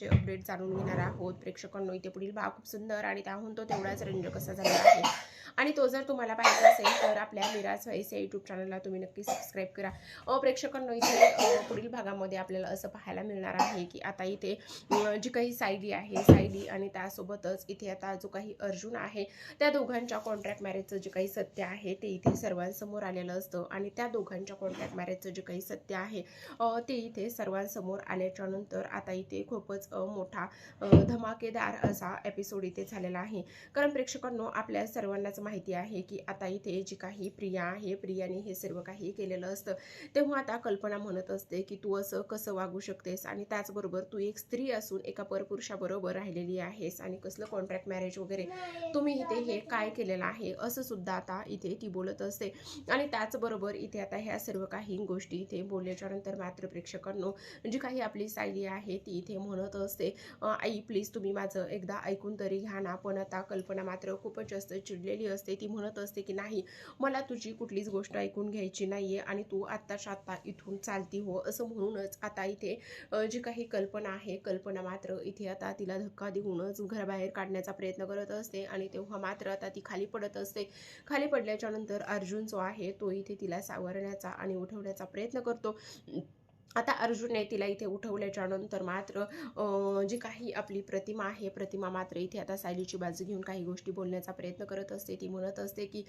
चे अपडेट जाणून घेणार आहोत. प्रेक्षकांनो इथे पुढील भाग खूप सुंदर आणि त्याहून तो तेवढाच रंज कसा झाला आहे. आणि तो जर तुम्हाला पाहिजे असेल तर आपल्या मिराज व्हाईस या यूट्यूब चॅनलला तुम्ही नक्की सबस्क्राईब करा. प्रेक्षकांनो इथे पुढील भागामध्ये आपल्याला असं पाहायला मिळणार आहे की आता इथे जी काही सायली आहे सायली आणि त्यासोबतच इथे आता जो काही अर्जुन आहे त्या दोघांच्या कॉन्ट्रॅक्ट मॅरेजचं जे काही सत्य आहे ते इथे सर्वांसमोर आलेलं असतं. आणि त्या दोघांच्या कॉन्ट्रॅक्ट मॅरेजचं जे काही सत्य आहे ते इथे सर्वांसमोर आल्याच्यानंतर आता इथे खूपच मोठा धमाकेदार असा एपिसोड इथे झालेला आहे. कारण प्रेक्षकांनो आपल्या सर्वांनाच माहिती आहे की आता इथे जी काही प्रिया आहे प्रियाने हे सर्व काही केलेलं असतं. तेव्हा आता कल्पना म्हणत असते की तू असं कसं वागू शकतेस आणि त्याचबरोबर तू एक स्त्री असून एका परपुरुषाबरोबर राहिलेली आहेस आणि कसलं कॉन्ट्रॅक्ट मॅरेज वगैरे तुम्ही इथे हे काय केलेलं आहे असं सुद्धा आता इथे ती बोलत असते. आणि त्याचबरोबर इथे आता ह्या सर्व काही गोष्टी इथे बोलल्याच्या नंतर मात्र प्रेक्षकांनो जी काही आपली सायली आहे ती इथे म्हणत असते. आई प्लीज तुम्ही माझं एकदा ऐकून तरी घ्या ना. पण आता कल्पना मात्र खूपच जास्त चिडलेली असते. ती म्हणत असते की नाही मला तुझी कुठलीच गोष्ट ऐकून घ्यायची नाहीये आणि तू आत्ताच्या आत्ता इथून चालती हो. असं म्हणूनच आता इथे जी काही कल्पना आहे कल्पना मात्र इथे आता तिला धक्का देऊनच घराबाहेर काढण्याचा प्रयत्न करत असते आणि तेव्हा मात्र आता ती खाली पडत असते. खाली पडल्याच्या नंतर अर्जुन जो आहे तो इथे तिला सावरण्याचा आणि उठवण्याचा प्रयत्न करतो. आता अर्जुनने तिला इथे उठवल्याच्या नंतर मात्र जी काही आपली प्रतिमा आहे प्रतिमा मात्र इथे आता सायलीची बाजू घेऊन काही गोष्टी बोलण्याचा प्रयत्न करत असते. ती म्हणत असते की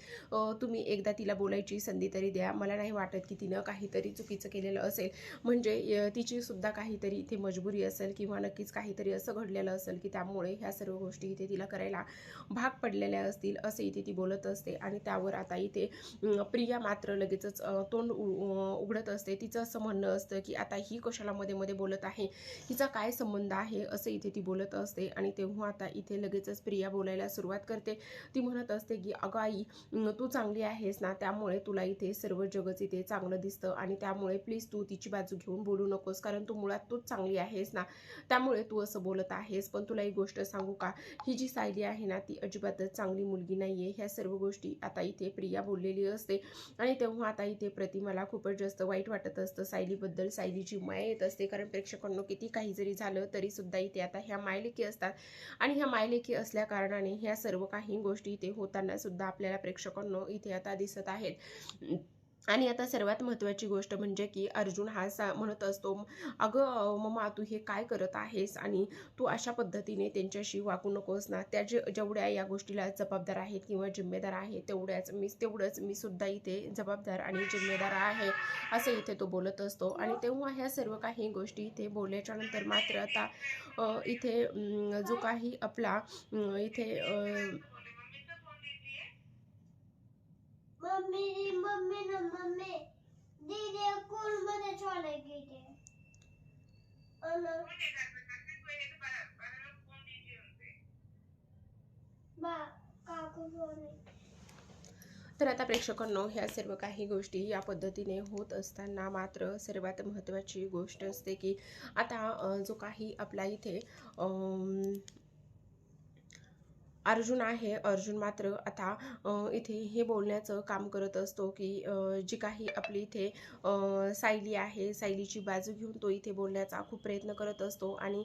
तुम्ही एकदा तिला बोलायची संधी तरी द्या. मला नाही वाटत की तिनं काहीतरी चुकीचं केलेलं असेल. म्हणजे अं, तिची सुद्धा काहीतरी इथे मजबुरी असेल किंवा नक्कीच काहीतरी असं घडलेलं असेल की त्यामुळे ह्या सर्व गोष्टी इथे तिला करायला भाग पडलेल्या असतील असे इथे ती बोलत असते. आणि त्यावर आता इथे प्रिया मात्र लगेचच तोंड उ- उघडत असते. तिचं असं म्हणणं असतं की आता ही कशाला मध्ये मध्ये बोलत आहे? हिचा काय संबंध आहे? असं इथे ती बोलत असते आणि तेव्हा आता इथे लगेचच प्रिया बोलायला सुरुवात करते. ती म्हणत असते की अगं आई तू चांगली आहेस ना त्यामुळे तुला इथे सर्व जगच इथे चांगलं दिसतं आणि त्यामुळे प्लीज तू तिची बाजू घेऊन बोलू नकोस कारण तू मुळात तूच चांगली आहेस ना. त्यामुळे तू असं बोलत आहेस पण तुला एक गोष्ट सांगू का? ही जी सायली आहे ना ती अजिबातच चांगली मुलगी नाहीये. ह्या सर्व गोष्टी आता इथे प्रिया बोललेली असते आणि तेव्हा आता इथे प्रतिमाला खूपच जास्त वाईट वाटत असतं सायलीबद्दल. सायलीची माय येत असते. कारण प्रेक्षकांना किती काही जरी झालं तरी सुद्धा इथे आता ह्या मायलेखी असतात. आणि ह्या मायलेखी असल्या कारणाने ह्या सर्व काही गोष्टी इथे होताना सुद्धा आपल्याला प्रेक्षकांना इथे आता दिसत आहेत. आणि आता सर्वात महत्त्वाची गोष्ट म्हणजे की अर्जुन हा सा म्हणत असतो अगं अं, मम्मा तू हे काय करत आहेस आणि तू अशा पद्धतीने त्यांच्याशी वागू नकोस ना. त्या जे जेवढ्या या गोष्टीला जबाबदार आहेत किंवा जिम्मेदार आहेत तेवढ्याच मी तेवढंच मी सुद्धा इथे जबाबदार आणि जिम्मेदार आहे असं इथे तो बोलत असतो. आणि तेव्हा ह्या सर्व काही गोष्टी इथे बोलल्याच्या नंतर मात्र आता इथे जो काही आपला इथे मम्मी मम्मी ना मम्मी. दीदी मध्ये तर आता प्रेक्षकांनो ह्या सर्व काही गोष्टी या पद्धतीने होत असताना मात्र सर्वात महत्त्वाची गोष्ट असते की आता जो काही आपला इथे अर्जुन आहे. अर्जुन मात्र आता इथे हे बोलण्याचं काम करत असतो की जी काही आपली इथे सायली आहे सायलीची बाजू घेऊन तो इथे बोलण्याचा खूप प्रयत्न करत असतो आणि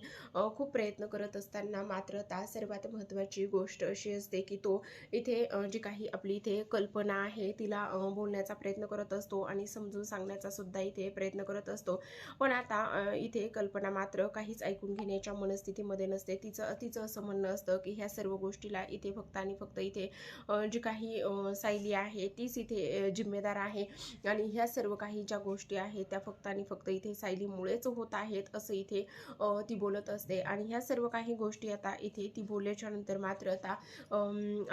खूप प्रयत्न करत असताना मात्र आता सर्वात महत्त्वाची गोष्ट अशी असते की तो इथे जी काही आपली इथे कल्पना आहे तिला बोलण्याचा प्रयत्न करत असतो आणि समजून सांगण्याचा सुद्धा इथे प्रयत्न करत असतो. पण आता इथे कल्पना मात्र काहीच ऐकून घेण्याच्या मनस्थितीमध्ये नसते. तिचं तिचं असं म्हणणं असतं की ह्या सर्व गोष्टी गोष्टीला इथे फक्त आणि फक्त इथे जी काही सायली आहे तीच इथे जिम्मेदार आहे. आणि ह्या सर्व काही ज्या गोष्टी आहेत त्या फक्त आणि फक्त इथे सायलीमुळेच होत आहेत असं इथे ती बोलत असते. आणि ह्या सर्व काही गोष्टी आता इथे ती बोलल्याच्या नंतर मात्र आता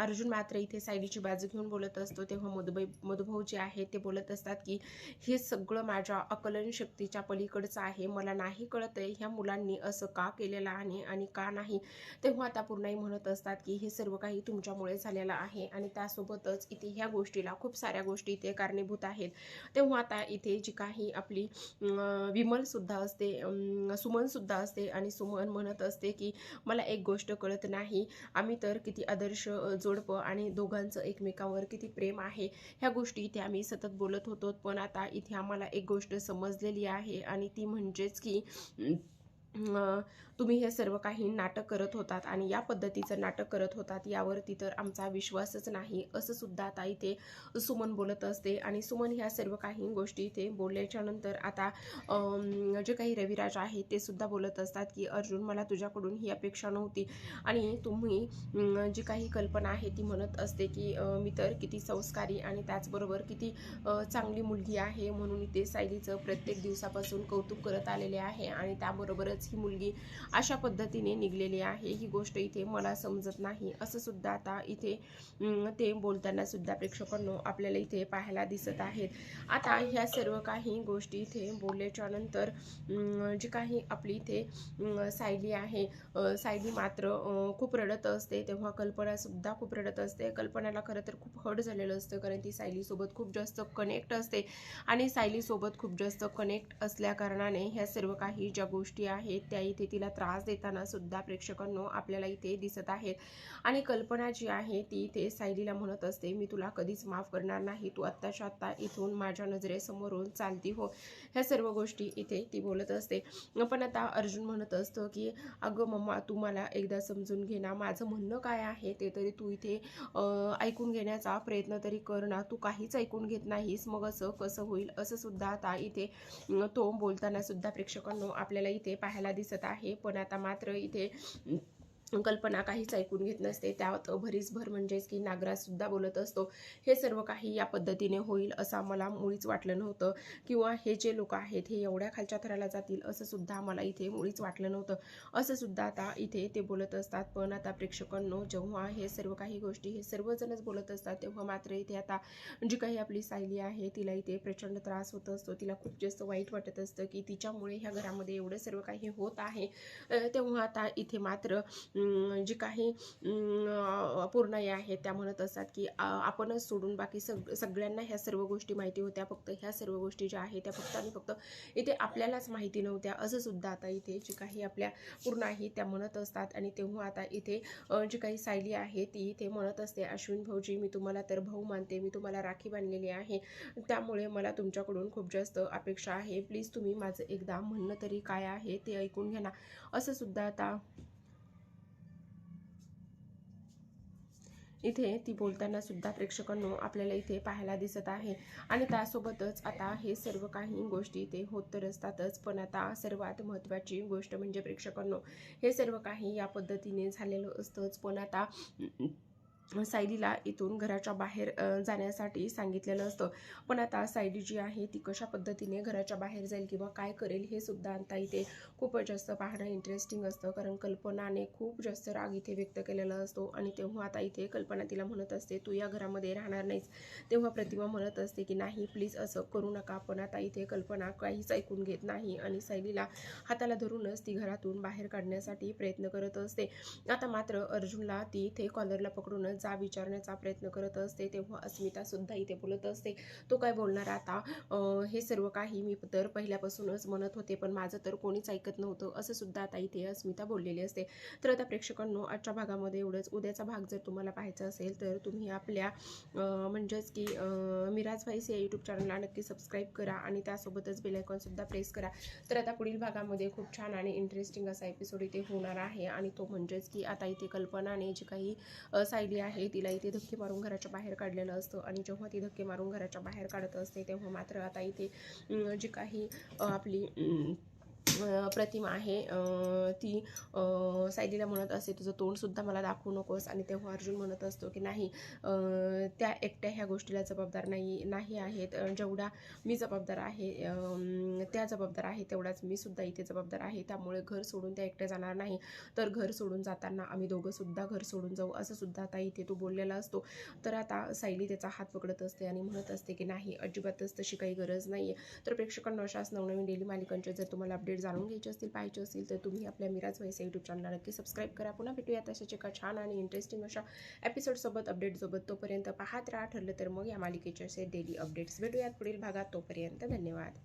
अर्जुन मात्र इथे सायलीची बाजू घेऊन बोलत असतो. तेव्हा मधुबाई मधुभाऊ जे आहेत ते बोलत असतात की हे सगळं माझ्या अकलन शक्तीच्या पलीकडचं आहे. मला नाही कळत आहे ह्या मुलांनी असं का केलेलं आहे आणि का नाही. तेव्हा आता पूर्णाई म्हणत असतात की हे सर्व काही तुमच्यामुळे झालेलं आहे आणि त्यासोबतच इथे ह्या गोष्टीला खूप साऱ्या गोष्टी इथे कारणीभूत आहेत. तेव्हा आता इथे जी काही आपली विमलसुद्धा असते सुमनसुद्धा असते आणि सुमन म्हणत असते की मला एक गोष्ट कळत नाही. आम्ही तर किती आदर्श जोडपं आणि दोघांचं एकमेकांवर किती प्रेम आहे. ह्या गोष्टी इथे आम्ही सतत बोलत होतो. पण आता इथे आम्हाला एक गोष्ट समजलेली आहे आणि ती म्हणजेच की तुम्ही हे सर्व काही नाटक करत होतात आणि या पद्धतीचं नाटक करत होतात यावरती तर आमचा विश्वासच नाही असं सुद्धा आता इथे सुमन बोलत असते. आणि सुमन ह्या सर्व काही गोष्टी इथे बोलल्याच्या नंतर आता जे काही रविराज आहे ते सुद्धा बोलत असतात की अर्जुन मला तुझ्याकडून ही अपेक्षा नव्हती. आणि तुम्ही जी काही कल्पना आहे ती म्हणत असते की मी तर किती संस्कारी आणि त्याचबरोबर किती चांगली मुलगी आहे म्हणून इथे सायलीचं प्रत्येक दिवसापासून कौतुक करत आलेले आहे आणि त्याबरोबरच ही मुलगी अशा पद्धतीने निघलेली आहे. ही गोष्ट इथे मला समजत नाही. असं सुद्धा आता इथे ते बोलताना सुद्धा प्रेक्षकांनो आपल्याला इथे पाहायला दिसत आहेत. आता ह्या सर्व काही गोष्टी इथे बोलल्याच्या नंतर जी काही आपली इथे सायली आहे सायली मात्र खूप रडत असते. तेव्हा कल्पना सुद्धा खूप रडत असते. कल्पनाला खरं तर खूप हट झालेलं असतं कारण ती सायलीसोबत खूप जास्त कनेक्ट असते. आणि सायलीसोबत खूप जास्त कनेक्ट असल्या कारणाने ह्या सर्व काही ज्या गोष्टी आहेत त्या इथे तिला त्रास देताना सुद्धा प्रेक्षकांनो आपल्याला इथे दिसत आहेत. आणि कल्पना जी आहे ती इथे सायलीला म्हणत असते मी तुला कधीच माफ करणार नाही. तू आत्ताच्या आत्ता इथून माझ्या नजरेसमोरून चालती हो. ह्या सर्व गोष्टी इथे ती बोलत असते. पण आता अर्जुन म्हणत असतो की अगं मम्मा तू मला एकदा समजून घे ना. माझं म्हणणं काय आहे ते तरी तू इथे ऐकून घेण्याचा प्रयत्न तरी कर ना. तू काहीच ऐकून घेत नाहीस. मग असं कसं होईल? असं सुद्धा आता इथे तो बोलताना सुद्धा प्रेक्षकांनो आपल्याला इथे पाहायला दिसत आहे. पण आता मात्र इथे कल्पना काहीच ऐकून घेत नसते. त्यात भरीसभर म्हणजेच की नागराजसुद्धा बोलत असतो हे सर्व काही या पद्धतीने होईल असं आम्हाला मुळीच वाटलं नव्हतं किंवा हे जे लोक आहेत हे एवढ्या खालच्या थराला जातील असं सुद्धा आम्हाला इथे मुळीच वाटलं नव्हतं. असं सुद्धा आता इथे ते बोलत असतात. पण आता प्रेक्षकांनो जेव्हा हे सर्व काही गोष्टी हे सर्वजणच बोलत असतात तेव्हा मात्र इथे आता जी काही आपली सायली आहे तिला इथे प्रचंड त्रास होत असतो. तिला खूप जास्त वाईट वाटत असतं की तिच्यामुळे ह्या घरामध्ये एवढं सर्व काही होत आहे. तेव्हा आता इथे मात्र जी काही पूर्णाई आहेत त्या म्हणत असतात की आपणच सोडून बाकी सग सगळ्यांना ह्या सर्व गोष्टी माहिती होत्या. फक्त ह्या सर्व गोष्टी ज्या आहेत त्या फक्त आणि फक्त इथे आपल्यालाच माहिती नव्हत्या. असं सुद्धा आता इथे जी काही आपल्या पूर्ण आहे त्या म्हणत असतात. आणि तेव्हा आता इथे जी काही सायली आहे ती इथे म्हणत असते अश्विन भाऊजी मी तुम्हाला तर भाऊ मानते. मी तुम्हाला राखी बांधलेली आहे. त्यामुळे मला तुमच्याकडून खूप जास्त अपेक्षा आहे. प्लीज तुम्ही माझं एकदा म्हणणं तरी काय आहे ते ऐकून घ्या ना. असं सुद्धा आता इथे ती बोलताना सुद्धा प्रेक्षकांनो आपल्याला इथे पाहायला दिसत आहे. आणि त्यासोबतच आता हे सर्व काही गोष्टी इथे होत तर असतातच पण आता सर्वात महत्त्वाची गोष्ट म्हणजे प्रेक्षकांनो हे सर्व काही या पद्धतीने झालेलं असतंच. पण आता सायलीला इथून घराच्या बाहेर जाण्यासाठी सांगितलेलं असतं. पण आता सायली जी आहे ती कशा पद्धतीने घराच्या बाहेर जाईल किंवा काय करेल हे सुद्धा आता इथे खूपच जास्त पाहणं इंटरेस्टिंग असतं. कारण कल्पनाने खूप जास्त राग इथे व्यक्त केलेला असतो. आणि तेव्हा आता इथे कल्पना तिला म्हणत असते तू या घरामध्ये राहणार नाहीस. तेव्हा प्रतिमा म्हणत असते की नाही प्लीज असं करू नका. पण आता इथे कल्पना काहीच ऐकून घेत नाही. आणि सायलीला हाताला धरूनच ती घरातून बाहेर काढण्यासाठी प्रयत्न करत असते. आता मात्र अर्जुनला ती इथे कॉलरला पकडूनच जा विचारण्याचा प्रयत्न करत असते तेव्हा अस्मिता सुद्धा इथे बोलत असते. तो काय बोलणार आता? हे सर्व काही मी तर पहिल्यापासूनच म्हणत होते पण माझं तर कोणीच ऐकत नव्हतं असं सुद्धा आता इथे अस्मिता बोललेली असते. तर आता प्रेक्षकांनो आजच्या भागामध्ये एवढंच. उद्याचा भाग जर तुम्हाला पाहायचा असेल तर तुम्ही आपल्या म्हणजेच की मिराज व्हाईस या यूट्यूब चॅनलला नक्की सबस्क्राईब करा आणि त्यासोबतच बेलायकॉनसुद्धा प्रेस करा. तर आता पुढील भागामध्ये खूप छान आणि इंटरेस्टिंग असा एपिसोड इथे होणार आहे. आणि तो म्हणजेच की आता इथे कल्पनाने जी काही सायली आहे तिला इथे धक्के मारून घराच्या बाहेर काढलेलं असतं आणि जेव्हा ती धक्के मारून घराच्या बाहेर काढत असते तेव्हा मात्र आता इथे जी काही आपली प्रतिमा आहे. ती सायलीला म्हणत असते तुझं तोंडसुद्धा मला दाखवू नकोस. आणि तेव्हा अर्जुन म्हणत असतो की नाही त्या एकट्या ह्या गोष्टीला जबाबदार नाही नाही आहेत. जेवढा मी जबाबदार आहे त्या जबाबदार आहे तेवढाच मी सुद्धा इथे जबाबदार आहे. त्यामुळे घर सोडून त्या एकट्या जाणार नाही. तर घर सोडून जाताना आम्ही दोघंसुद्धा घर सोडून जाऊ असं सुद्धा आता इथे तो बोललेला असतो. तर आता सायली त्याचा हात पकडत असते आणि म्हणत असते की नाही अजिबातच तशी काही गरज नाही आहे तर प्रेक्षकांना अशाच नवनवीन डेली मालिकांचे जर तुम्हाला अपडेट जाणून घ्यायचे असतील पाहिजे असतील तर तुम्ही आपल्या मिराज व्हायस यूट्यूब चॅनलला नक्की सबस्क्राईब करा. पुन्हा भेटूया तशाच एका छान आणि इंटरेस्टिंग अशा एपिसोडसोबत अपडेटसोबत तोपर्यंत पाहत राहा. ठरलं तर मग या मालिकेचे असे डेली अपडेट्स भेटूयात पुढील भागात. तोपर्यंत धन्यवाद.